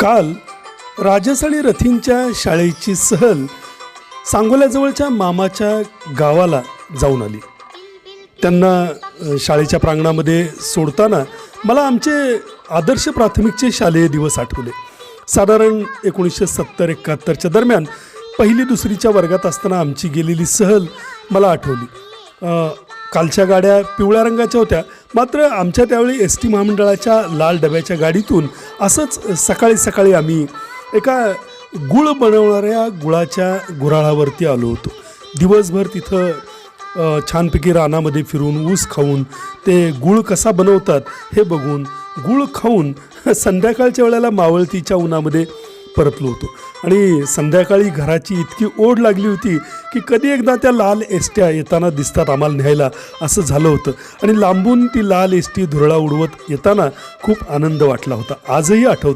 काल राजस आणि रथींच्या शाळेची सहल सांगोल्याजवळच्या मामाच्या गावाला जाऊन आली. त्यांना शाळेच्या प्रांगणामध्ये सोडताना मला आमचे आदर्श प्राथमिकचे शालेय दिवस आठवले. साधारण एकोणीसशे सत्तर एकाहत्तरच्या दरम्यान पहिली दुसरीच्या वर्गात असताना आमची गेलेली सहल मला आठवली. कालच्या गाड्या पिवळ्या रंगाच्या होत्या मात्र आमच्या त्यावेळी एस टी महामंडळाच्या लाल डब्याच्या गाडीतून असंच सकाळी सकाळी आम्ही एका गुळ बनवणाऱ्या गुळाच्या गुराळावरती आलो होतो. दिवसभर तिथं छानपैकी रानामध्ये फिरून ऊस खाऊन ते गुळ कसा बनवतात हे बघून गुळ खाऊन संध्याकाळच्या वेळेला मावळतीच्या उन्हामध्ये परतलो होतो. आणि संध्याकाळी घराची इतकी ओढ लागली होती की कधी एकदा त्या लाल एसट्या येताना दिसतात आम्हाला न्यायला. असं झालं होतं. आणि लांबून ती लाल एसटी धुरळा उडवत येताना खूप आनंद वाटला होता. आजही आठवतं.